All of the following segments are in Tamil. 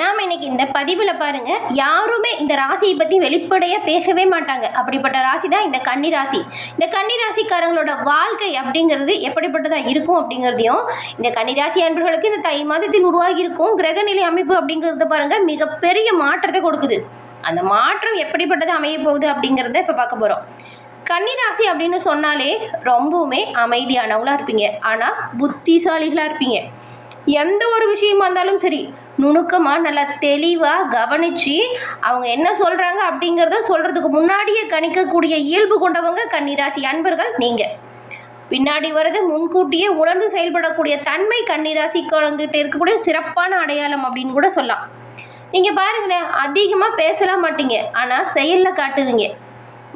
நாம் இன்னைக்கு இந்த பதிவில் பாருங்கள் யாருமே இந்த ராசியை பற்றி வெளிப்படையாக பேசவே மாட்டாங்க. அப்படிப்பட்ட ராசி தான் இந்த கன்னி ராசி. இந்த கன்னி ராசிக்காரங்களோட வாழ்க்கை அப்படிங்கிறது எப்படிப்பட்டதாக இருக்கும் அப்படிங்கிறதையும் இந்த கன்னி ராசி அன்பர்களுக்கு இந்த தை மாதத்தில் உருவாகி இருக்கும் கிரகநிலை அமைப்பு அப்படிங்கிறத பாருங்கள் மிகப்பெரிய மாற்றத்தை கொடுக்குது. அந்த மாற்றம் எப்படிப்பட்டது அமைய போகுது அப்படிங்கிறத இப்போ பார்க்க போகிறோம் கன்னிராசி அப்படின்னு சொன்னாலே ரொம்பவுமே அமைதியானவங்களாக இருப்பீங்க. ஆனால் புத்திசாலிகளாக இருப்பீங்க. எந்த ஒரு விஷயமா இருந்தாலும் சரி நுணுக்கமாக நல்லா தெளிவாக கவனித்து அவங்க என்ன சொல்கிறாங்க அப்படிங்கிறத சொல்கிறதுக்கு முன்னாடியே கணிக்கக்கூடிய இயல்பு கொண்டவங்க கன்னிராசி அன்பர்கள் நீங்கள் பின்னாடி வர்றது முன்கூட்டியே உணர்ந்து செயல்படக்கூடிய தன்மை கன்னிராசிக்கிட்ட இருக்கக்கூடிய சிறப்பான அடையாளம் அப்படின்னு கூட சொல்லலாம். நீங்கள் பாருங்களேன் அதிகமாக பேசலாம் மாட்டீங்க. ஆனால் செயலில் காட்டுவீங்க.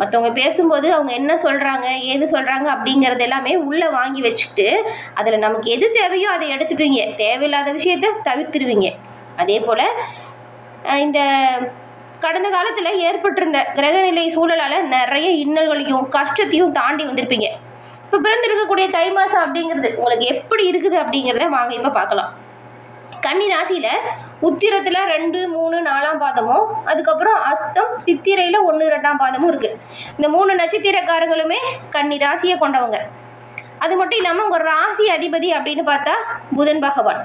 மற்றவங்க பேசும்போது அவங்க என்ன சொல்கிறாங்க ஏது சொல்கிறாங்க அப்படிங்கிறது எல்லாமே உள்ளே வாங்கி வச்சுக்கிட்டு அதில் நமக்கு எது தேவையோ அதை எடுத்துப்பீங்க. தேவையில்லாத விஷயத்த தவிர்த்துருவீங்க. அதே போல் இந்த கடந்த காலத்தில் ஏற்பட்டிருந்த கிரகநிலை சூழலால் நிறைய இன்னல்களையும் கஷ்டத்தையும் தாண்டி வந்திருப்பீங்க. இப்போ பிறந்திருக்கக்கூடிய தை மாதம் அப்படிங்கிறது உங்களுக்கு எப்படி இருக்குது அப்படிங்கிறத வாங்க இப்போ பார்க்கலாம். கன்னி ராசியில் உத்திரத்தில் ரெண்டு மூணு நாலாம் பாதமும் அதுக்கப்புறம் அஸ்தம் சித்திரையில் ஒன்று ரெண்டாம் பாதமும் இருக்குது இந்த மூணு நட்சத்திரக்காரங்களுமே கன்னி ராசியை கொண்டவங்க. அது மட்டும் இல்லாமல் உங்கள் ராசி அதிபதி அப்படின்னு பார்த்தா புதன் பகவான்.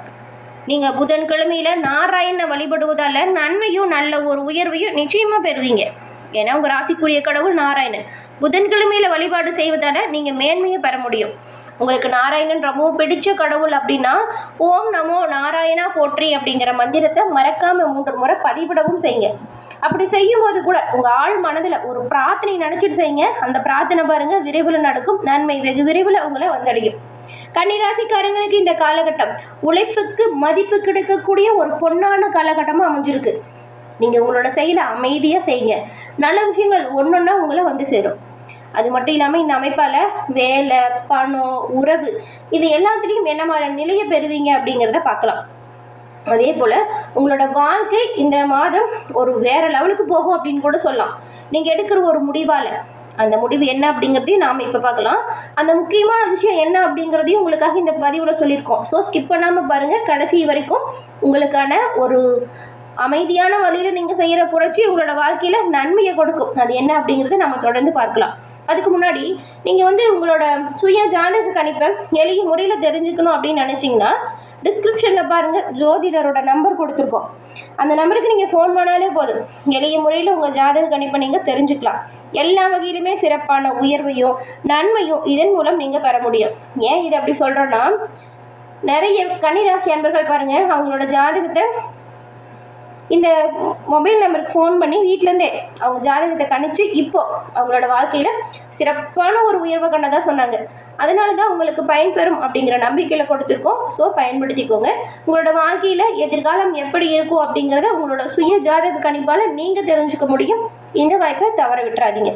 நீங்கள் புதன்கிழமையில் நாராயணனை வழிபடுவதால் நன்மையும் நல்ல ஒரு உயர்வையும் நிச்சயமாக பெறுவீங்க. ஏன்னா உங்கள் ராசிக்குரிய கடவுள் நாராயணன். புதன்கிழமையில் வழிபாடு செய்வதால் நீங்கள் மேன்மையை பெற முடியும். உங்களுக்கு நாராயணன் ரொம்பவும் பிடிச்ச கடவுள் அப்படின்னா ஓம் நமோ நாராயணா போற்றி அப்படிங்கிற மந்திரத்தை மறக்காம மூன்று முறை பதிவிடவும் செய்யுங்க. அப்படி செய்யும்போது கூட உங்கள் ஆள் மனதில் ஒரு பிரார்த்தனை நினச்சிட்டு செய்யுங்க. அந்த பிரார்த்தனை பாருங்க விரைவில் நடக்கும். நன்மை வெகு விரைவில் உங்களை வந்தடையும். கன்னிராசிக்காரங்களுக்கு இந்த காலகட்டம் உழைப்புக்கு மதிப்பு கிடைக்கக்கூடிய ஒரு பொன்னான காலகட்டமாக அமைஞ்சிருக்கு. நீங்கள் உங்களோட செயலை அமைதியாக செய்யுங்க. நல்ல விஷயங்கள் ஒன்றுன்னா உங்களை வந்து சேரும். அது மட்டும் இல்லாமல் இந்த அமைப்பால் வேலை பணம் உறவு இது எல்லாத்துலேயும் என்ன மாதிரி நிலையை பெறுவீங்க அப்படிங்கிறத பார்க்கலாம். அதே போல் உங்களோட வாழ்க்கை இந்த மாதம் ஒரு வேற லெவலுக்கு போகும் அப்படின்னு கூட சொல்லலாம். நீங்கள் எடுக்கிற ஒரு முடிவால் அந்த முடிவு என்ன அப்படிங்கிறதையும் நாம் இப்போ பார்க்கலாம். அந்த முக்கியமான விஷயம் என்ன அப்படிங்கிறதையும் உங்களுக்காக இந்த பதிவில் சொல்லியிருக்கோம். ஸோ ஸ்கிப் பண்ணாமல் பாருங்கள் கடைசி வரைக்கும் உங்களுக்கான ஒரு அமைதியான வழியில் நீங்கள் செய்கிற புரட்சி உங்களோட வாழ்க்கையில் நன்மையை கொடுக்கும். அது என்ன அப்படிங்கிறத நம்ம தொடர்ந்து பார்க்கலாம். அதுக்கு முன்னாடி நீங்கள் வந்து உங்களோட சுய ஜாதக கணிப்பை எளிய முறையில் தெரிஞ்சுக்கணும் அப்படின்னு நினச்சிங்கன்னா டிஸ்கிரிப்ஷனில் பாருங்கள் ஜோதிடரோட நம்பர் கொடுத்துருக்கோம். அந்த நம்பருக்கு நீங்கள் ஃபோன் பண்ணாலே போதும். எளிய முறையில் உங்கள் ஜாதக கணிப்பை நீங்கள் தெரிஞ்சுக்கலாம். எல்லா வகையிலுமே சிறப்பான உயர்வையும் நன்மையும் இதன் மூலம் நீங்கள் பெற முடியும். ஏன் இதை அப்படி சொல்கிறோன்னா நிறைய கன்னிராசி அன்பர்கள் பாருங்கள் அவங்களோட ஜாதகத்தை இந்த மொபைல் நம்பருக்கு ஃபோன் பண்ணி வீட்டிலேருந்தே அவங்க ஜாதகத்தை கணிச்சு இப்போ அவங்களோட வாழ்க்கையில் சிறப்பான ஒரு உயர்வை கண்டதாக சொன்னாங்க. அதனால தான் உங்களுக்கு பயன்பெறும் அப்படிங்கிற நம்பிக்கையில் கொடுத்துருக்கோம். ஸோ பயன்படுத்திக்கோங்க. உங்களோட வாழ்க்கையில் எதிர்காலம் எப்படி இருக்கும் அப்படிங்கிறத உங்களோட சுய ஜாதக கணிப்பால் நீங்கள் தெரிஞ்சுக்க முடியும். இந்த வாய்ப்பை தவற விட்டுறாதீங்க.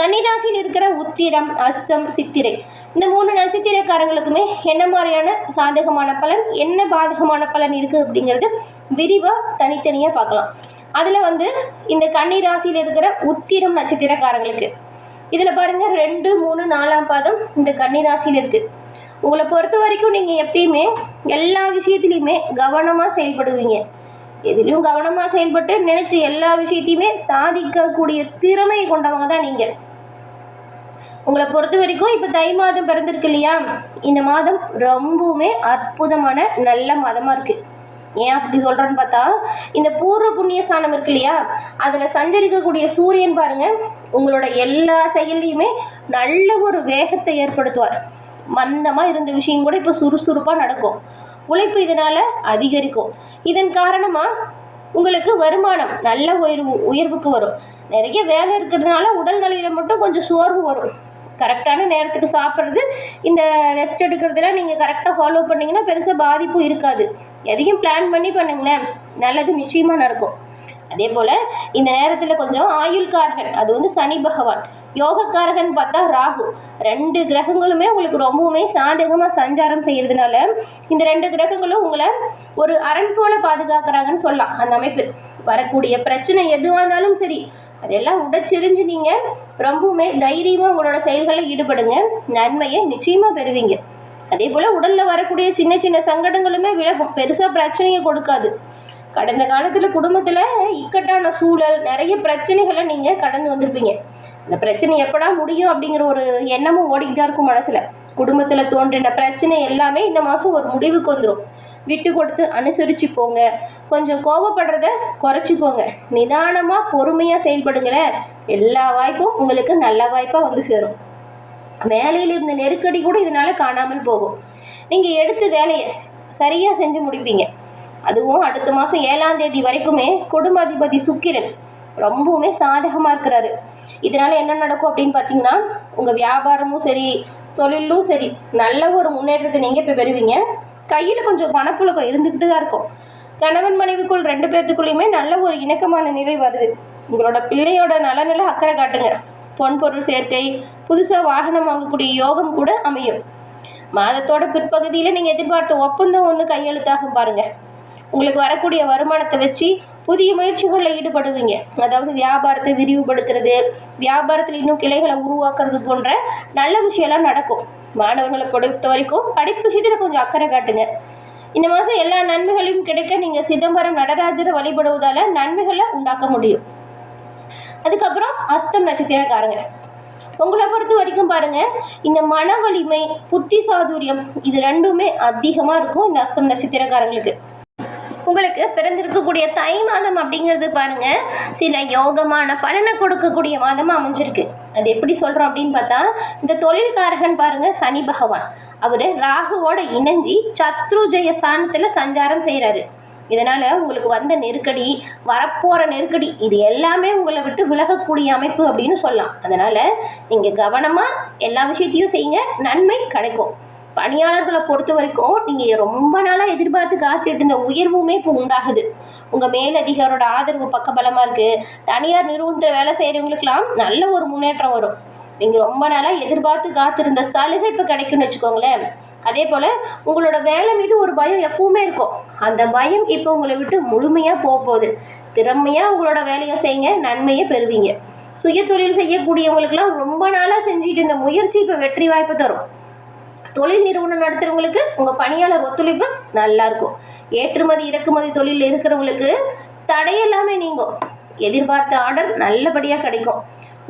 கன்னிராசியில் இருக்கிற உத்திரம் அஸ்தம் சித்திரை. இந்த மூணு நட்சத்திரக்காரங்களுக்குமே என்ன மாதிரியான சாதகமான பலன் என்ன பாதகமான பலன் இருக்குது அப்படிங்கிறது விரிவாக தனித்தனியாக பார்க்கலாம். அதில் வந்து இந்த கன்னி ராசியில் இருக்கிற உத்திரம் நட்சத்திரக்காரங்களுக்கு. இதில் பாருங்கள் ரெண்டு மூணு நாலாம் பாதம் இந்த கன்னி ராசியில் இருக்குது உங்களை பொறுத்த வரைக்கும் நீங்கள் எப்பயுமே எல்லா விஷயத்துலையுமே கவனமாக செயல்படுவீங்க. எதுலேயும் கவனமாக செயல்பட்டு நினச்சி எல்லா விஷயத்தையுமே சாதிக்கக்கூடிய திறமை கொண்டவங்க தான் நீங்கள் உங்களை பொறுத்த வரைக்கும் இப்போ தை மாதம் பிறந்திருக்கு இல்லையா? இந்த மாதம் ரொம்பவுமே அற்புதமான நல்ல மாதமாக இருக்குது ஏன் அப்படி சொல்கிறேன்னு பார்த்தா இந்த பூர்வ புண்ணிய ஸ்தானம் இருக்கு இல்லையா? அதில் சஞ்சரிக்கக்கூடிய சூரியன் பாருங்கள் உங்களோட எல்லா செயல்லையுமே நல்ல ஒரு வேகத்தை ஏற்படுத்துவார். மந்தமாக இருந்த விஷயம் கூட இப்போ சுறுசுறுப்பாக நடக்கும். உழைப்பு இதனால் அதிகரிக்கும். இதன் காரணமாக உங்களுக்கு வருமானம் நல்ல உயர்வு உயர்வுக்கு வரும். நிறைய வேலை இருக்கிறதுனால உடல் நிலையில் மட்டும் கொஞ்சம் சோர்வு வரும். கரெக்டான நேரத்துக்கு சாப்பிட்றது. இந்த ரெஸ்ட் எடுக்கிறதுலாம் நீங்கள் கரெக்டாக ஃபாலோ பண்ணிங்கன்னா பெருசாக பாதிப்பும் இருக்காது. எதையும் பிளான் பண்ணி பண்ணுங்களேன். நல்லது நிச்சயமாக நடக்கும். அதே போல் இந்த நேரத்தில் கொஞ்சம் ஆயுள்காரகன் அது வந்து சனி பகவான். யோகக்காரகன் பார்த்தா ராகு. ரெண்டு கிரகங்களுமே உங்களுக்கு ரொம்பவுமே சாதகமாக சஞ்சாரம் செய்கிறதுனால இந்த ரெண்டு கிரகங்களும் உங்களை ஒரு அரண் போல பாதுகாக்கிறாங்கன்னு சொல்லலாம். அந்த அமைப்பு. வரக்கூடிய பிரச்சனை எதுவாக இருந்தாலும் சரி அதெல்லாம் உடச்செறிஞ்சு நீங்கள் ரொம்பவுமே தைரியமாக உங்களோட செயல்களில் ஈடுபடுங்க. நன்மையை நிச்சயமாக பெறுவீங்க. அதே போல் உடலில் வரக்கூடிய சின்ன சின்ன சங்கடங்களுமே விலகும் பெருசாக பிரச்சனையை கொடுக்காது. கடந்த காலத்தில் குடும்பத்தில் இக்கட்டான சூழல் நிறைய பிரச்சனைகளை நீங்கள் கடந்து வந்திருப்பீங்க. இந்த பிரச்சனை எப்படா முடியும் அப்படிங்கிற ஒரு எண்ணமும் ஓடிக்கிட்டு தான் இருக்கும் மனசில். குடும்பத்தில் தோன்றின பிரச்சனை எல்லாமே இந்த மாதம் ஒரு முடிவுக்கு வந்துடும் விட்டு கொடுத்து அனுசரித்து போங்க கொஞ்சம் கோபப்படுறத குறைச்சிக்கோங்க. நிதானமாக பொறுமையாக செயல்படுங்களேன் எல்லா வாய்ப்பும் உங்களுக்கு நல்ல வாய்ப்பாக வந்து சேரும். வேலையில் இருந்த நெருக்கடி கூட இதனால் காணாமல் போகும். நீங்கள் எடுத்த வேலையை சரியாக செஞ்சு முடிப்பீங்க. அதுவும் அடுத்த மாதம் ஏழாம் தேதி வரைக்குமே குடும்பாதிபதி சுக்கிரன் ரொம்பவுமே சாதகமாக இருக்கிறாரு. இதனால் என்ன நடக்கும் அப்படின்னு பார்த்தீங்கன்னா உங்கள் வியாபாரமும் சரி தொழிலும் சரி நல்ல ஒரு முன்னேற்றத்தை நீங்கள் இப்போ பெறுவீங்க. கையில் கொஞ்சம் பணப்புழக்கம் இருந்துக்கிட்டு தான் இருக்கும். கணவன் மனைவிக்குள் ரெண்டு பேர்த்துக்குள்ளேயுமே நல்ல ஒரு இணக்கமான நிலை வருது. உங்களோட பிள்ளையோட நலனில அக்கறை காட்டுங்க. பொன் பொருள் சேர்க்கை புதுசாக வாகனம் வாங்கக்கூடிய யோகம் கூட அமையும். மாதத்தோட பிற்பகுதியில் நீங்கள் எதிர்பார்த்த ஒப்பந்தம் ஒன்று கையெழுத்தாகும் பாருங்க. உங்களுக்கு வரக்கூடிய வருமானத்தை வச்சு புதிய முயற்சிகளில் ஈடுபடுவீங்க. அதாவது வியாபாரத்தை விரிவுபடுத்துறது வியாபாரத்தில் இன்னும் கிளைகளை உருவாக்குறது போன்ற நல்ல விஷயம்லாம் நடக்கும். மாணவர்களை பொறுத்த வரைக்கும் படிப்பு விஷயத்தில் கொஞ்சம் அக்கறை காட்டுங்க. இந்த மாதம் எல்லா நன்மைகளையும் கிடைக்க நீங்கள் சிதம்பரம் நடராஜரை வழிபடுவதால் நன்மைகளை உண்டாக்க முடியும். அதுக்கப்புறம் அஸ்தம் நட்சத்திரக்காரங்க. உங்களை பொறுத்த வரைக்கும் பாருங்கள் இந்த மன வலிமை புத்தி சாதுரியம் இது ரெண்டுமே அதிகமாக இருக்கும் இந்த அஸ்தம் நட்சத்திரக்காரங்களுக்கு. உங்களுக்கு பிறந்திருக்கக்கூடிய தை மாதம் அப்படிங்கிறது பாருங்க சில யோகமான பலனை கொடுக்கக்கூடிய மாதமாக அமைஞ்சிருக்கு. அது எப்படி சொல்கிறோம் அப்படின்னு பார்த்தா இந்த தொழில்காரகன் பாருங்க சனி பகவான். அவர் ராகுவோட இணைஞ்சி சத்ருஜய ஸ்தானத்தில் சஞ்சாரம் செய்கிறாரு இதனால் உங்களுக்கு வந்த நெருக்கடி வரப்போகிற நெருக்கடி இது எல்லாமே உங்களை விட்டு விலகக்கூடிய அமைப்பு அப்படின்னு சொல்லலாம். அதனால் நீங்கள் கவனமாக எல்லா விஷயத்தையும் செய்யுங்க நன்மை கிடைக்கும். பணியாளர்களை பொறுத்த வரைக்கும் நீங்கள் ரொம்ப நாளாக எதிர்பார்த்து காத்துட்டு இருந்த உயர்வுமே இப்போ உண்டாகுது. உங்கள் மேலதிகாரோட ஆதரவு பக்கபலமாக இருக்குது தனியார் நிறுவனத்தில் வேலை செய்கிறவங்களுக்கெல்லாம் நல்ல ஒரு முன்னேற்றம் வரும். நீங்கள் ரொம்ப நாளாக எதிர்பார்த்து காத்திருந்த சலுகை இப்போ கிடைக்கும்னு வச்சுக்கோங்களேன். அதே போல் உங்களோட வேலை மீது ஒரு பயம் எப்பவுமே இருக்கும். அந்த பயம் இப்போ உங்களை விட்டு முழுமையாக போக போகுது. திறமையாக உங்களோட வேலையை செய்யுங்க நன்மையை பெறுவீங்க. சுய தொழில் செய்யக்கூடியவங்களுக்கெல்லாம் ரொம்ப நாளாக செஞ்சுட்டு இந்த முயற்சி இப்போ வெற்றி வாய்ப்பு தரும். தொழில் நிறுவனம் நடத்துகிறவங்களுக்கு உங்கள் பணியாளர் ஒத்துழைப்பு நல்லா இருக்கும். ஏற்றுமதி இறக்குமதி தொழில் இருக்கிறவங்களுக்கு தடையெல்லாமே நீங்கும். எதிர்பார்த்த ஆர்டர் நல்லபடியாக கிடைக்கும்.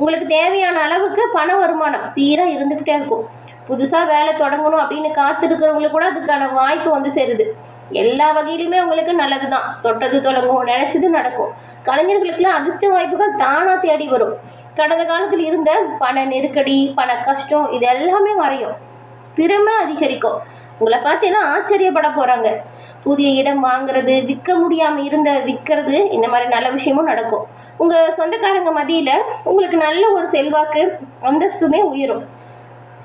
உங்களுக்கு தேவையான அளவுக்கு பண வருமானம் சீராக இருந்துக்கிட்டே இருக்கும். புதுசாக வேலை தொடங்கணும் அப்படின்னு காத்திருக்கிறவங்களுக்கு கூட அதுக்கான வாய்ப்பு வந்து சேருது. எல்லா வகையிலுமே உங்களுக்கு நல்லது தான் தொட்டது தொடங்கும் நினச்சது நடக்கும். கலைஞர்களுக்கெல்லாம் அதிர்ஷ்ட வாய்ப்புகள் தானாக தேடி வரும். கடந்த காலத்தில் இருந்த பண நெருக்கடி பண கஷ்டம் இது எல்லாமே மறையும். திறமை அதிகரிக்கும். உங்களை பார்த்தீங்கன்னா ஆச்சரியப்பட போகிறாங்க புதிய இடம் வாங்குறது விற்க முடியாமல் இருந்த விற்கிறது இந்த மாதிரி நல்ல விஷயமும் நடக்கும். உங்கள் சொந்தக்காரங்க மதியில் உங்களுக்கு நல்ல ஒரு செல்வாக்கு அந்தஸ்துமே உயரும்.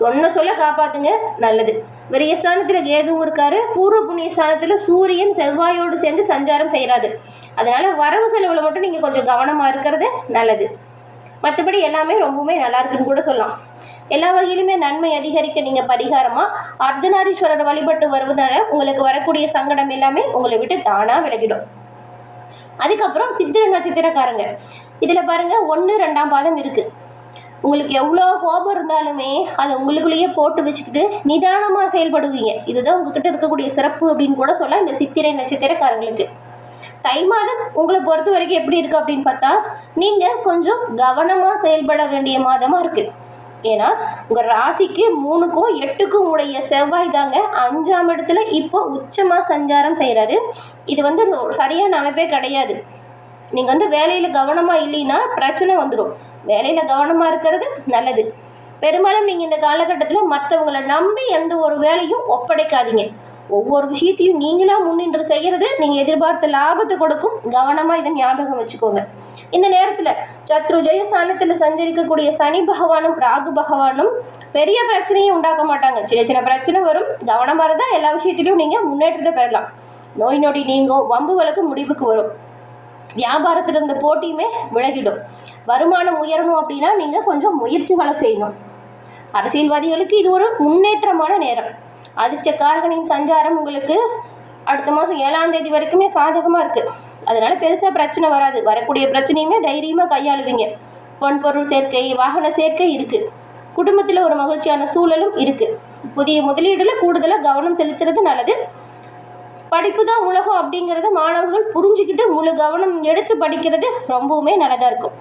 சொன்ன சொல்ல காப்பாத்துங்க நல்லது. விரைய ஸ்தானத்தில் கேதுவும் இருக்காரு. பூர்வ புண்ணிய ஸ்தானத்தில் சூரியன் செவ்வாயோடு சேர்ந்து சஞ்சாரம் செய்கிறாரு அதனால வரவு செலவில் மட்டும் நீங்கள் கொஞ்சம் கவனமாக இருக்கிறது நல்லது. மற்றபடி எல்லாமே ரொம்பவுமே நல்லா இருக்குன்னு கூட சொல்லலாம். எல்லா வகையிலுமே நன்மை அதிகரிக்க நீங்கள் பரிகாரமாக அர்த்தநாரீஸ்வரர் வழிபட்டு வருவதால உங்களுக்கு வரக்கூடிய சங்கடம் எல்லாமே உங்களை விட்டு தானாக விலகிடும். அதுக்கப்புறம் சித்திர நட்சத்திரக்காரங்க. இதில் பாருங்கள் ஒன்று ரெண்டாம் பாதம் இருக்குது உங்களுக்கு எவ்வளோ கோபம் இருந்தாலுமே அதை உங்களுக்குள்ளேயே போட்டு வச்சுக்கிட்டு நிதானமாக செயல்படுவீங்க. இதுதான் உங்ககிட்ட இருக்கக்கூடிய சிறப்பு அப்படின்னு கூட சொல்லலாம் இந்த சித்திரை நட்சத்திரக்காரங்களுக்கு. தை மாதம் உங்களை பொறுத்த வரைக்கும் எப்படி இருக்குது அப்படின்னு பார்த்தா நீங்கள் கொஞ்சம் கவனமாக செயல்பட வேண்டிய மாதமாக இருக்குது ஏன்னா உங்கள் ராசிக்கு மூணுக்கும் எட்டுக்கும் உடைய செவ்வாய் தாங்க அஞ்சாம் இடத்துல இப்போ உச்சமாக சஞ்சாரம் செய்கிறாரு இது வந்து சரியான அமைப்பே கிடையாது. நீங்கள் வந்து வேலையில் கவனமாக இல்லைன்னா பிரச்சனை வந்துடும் வேலையில் கவனமாக இருக்கிறது நல்லது. பெரும்பாலும் நீங்கள் இந்த காலகட்டத்தில் மற்றவங்களை நம்பி எந்த ஒரு வேலையும் ஒப்படைக்காதீங்க. ஒவ்வொரு விஷயத்தையும் நீங்களாக முன்னின்று செய்கிறது நீங்கள் எதிர்பார்த்த லாபத்தை கொடுக்கும். கவனமாக இதை ஞாபகம் வச்சுக்கோங்க. இந்த நேரத்தில் சத்ரு ஜெயஸ்தானத்தில் சஞ்சரிக்கக்கூடிய சனி பகவானும் ராகு பகவானும் பெரிய பிரச்சனையை உண்டாக்க மாட்டாங்க. சின்ன சின்ன பிரச்சனை வரும். கவனமாக இருந்தால் எல்லா விஷயத்திலையும் நீங்கள் முன்னேற்றத்தை பெறலாம். நோய் நொடி நீங்கும் வம்பு வழக்கு முடிவுக்கு வரும். வியாபாரத்தில் இருந்த போட்டியுமே விலகிடும். வருமானம் உயரணும் அப்படின்னா நீங்கள் கொஞ்சம் முயற்சிகளை செய்யணும். அரசியல்வாதிகளுக்கு இது ஒரு முன்னேற்றமான நேரம். அதிர்ஷ்டக்காரகனின் சஞ்சாரம் உங்களுக்கு அடுத்த மாதம் ஏழாம் தேதி வரைக்குமே சாதகமாக இருக்குது அதனால் பெருசாக பிரச்சனை வராது. வரக்கூடிய பிரச்சனையுமே தைரியமாக கையாளுவீங்க. பொன் பொருள் சேர்க்கை வாகன சேர்க்கை இருக்குது குடும்பத்தில் ஒரு மகிழ்ச்சியான சூழலும் இருக்குது புதிய முதலீடில் கூடுதலாக கவனம் செலுத்துறது நல்லது. படிப்பு தான் உலகம் அப்படிங்கிறத மாணவர்கள் புரிஞ்சுக்கிட்டு முழு கவனம் எடுத்து படிக்கிறது ரொம்பவுமே நல்லதாக இருக்கும்.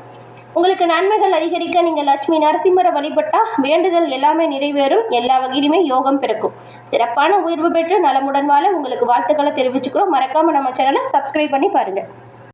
உங்களுக்கு நன்மைகள் அதிகரிக்க நீங்கள் லட்சுமி நரசிம்மரை வழிபட்டால் வேண்டுதல் எல்லாமே நிறைவேறும். எல்லா வகையிலுமே யோகம் பிறக்கும். சிறப்பான உயர்வு பெற்று நலமுடன் வாழ உங்களுக்கு வாழ்த்துக்களை தெரிவிச்சுக்கிறோம். மறக்காமல் நம்ம சேனலை சப்ஸ்கிரைப் பண்ணி பாருங்கள்